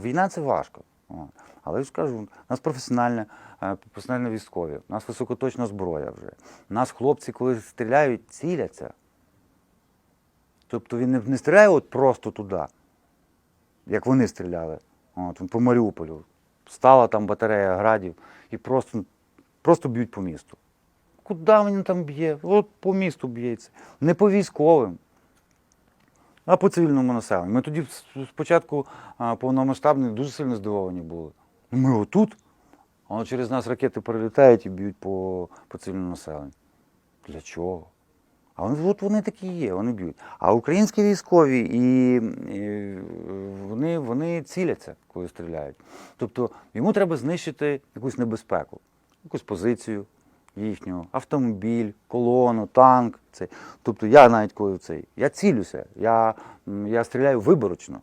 Війна це важко. Але я ж кажу, у нас професіональне, е, професіональне військові, у нас високоточна зброя вже. У нас хлопці, коли стріляють, ціляться. Тобто він не, не стріляє от просто туди, як вони стріляли. От, по Маріуполю. Стала там батарея градів і просто, просто б'ють по місту. Куди він там б'є? От по місту б'ється. Не по військовим, а по цивільному населенню. Ми тоді спочатку повномасштабно дуже сильно здивовані були. Ми отут, а через нас ракети перелітають і б'ють по, по цивільному населенню. Для чого? А вони, от вони такі є, вони б'ють. А українські військові і, і вони, вони ціляться, коли стріляють. Тобто йому треба знищити якусь небезпеку, якусь позицію їхню, автомобіль, колону, танк. Це. Тобто я навіть коли цей, я цілюся, я, я стріляю виборочно.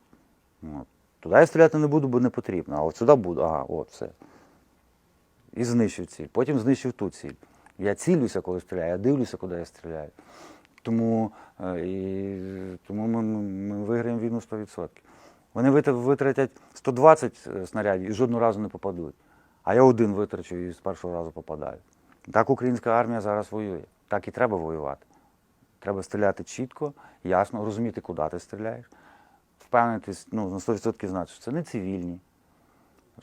От. Туди я стріляти не буду, бо не потрібно. А от сюди буду, ага, от все. І знищив ціль. Потім знищив ту ціль. Я цілюся, коли стріляю, я дивлюся, куди я стріляю. Тому, е, і, тому ми, ми, ми виграємо війну 100%. Вони витратять 120 снарядів і жодного разу не попадуть. А я один витрачу і з першого разу попадаю. Так українська армія зараз воює. Так і треба воювати. Треба стріляти чітко, ясно, розуміти, куди ти стріляєш. Впевнитись, ну, на 100% знати, що це не цивільні,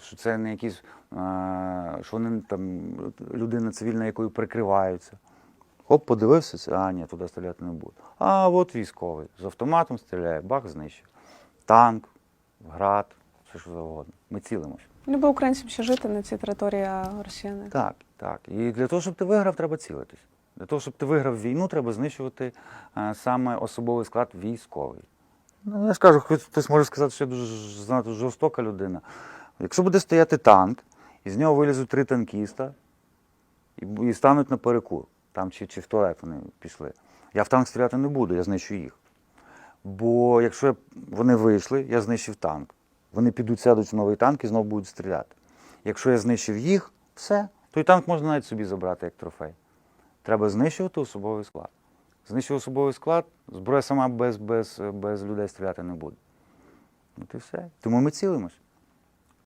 що це не якісь, а, що вони там людина цивільна, якою прикриваються. Оп, подивився, а ні, туди стріляти не буду. А от військовий. З автоматом стріляє, бах, знищив. Танк, град, все що завгодно. Ми цілимося. Любо українцям ще жити на цій території, а росіяни. Так, так. І для того, щоб ти виграв, треба цілитись. Для того, щоб ти виграв війну, треба знищувати е, саме особовий склад військовий. Ну, я ж кажу, хтось- може сказати, що я дуже занадто жорстока людина. Якщо буде стояти танк, і з нього вилізуть три танкіста і, і стануть на перекур, там чи, чи в туалет вони пішли. Я в танк стріляти не буду, я знищу їх. Бо якщо вони вийшли, я знищив танк. Вони підуть, сядуть в новий танк і знову будуть стріляти. Якщо я знищив їх, все, той танк можна навіть собі забрати як трофей. Треба знищувати особовий склад. Знищив особовий склад, зброя сама без, без, без людей стріляти не буде. От і все. Тому ми цілимось.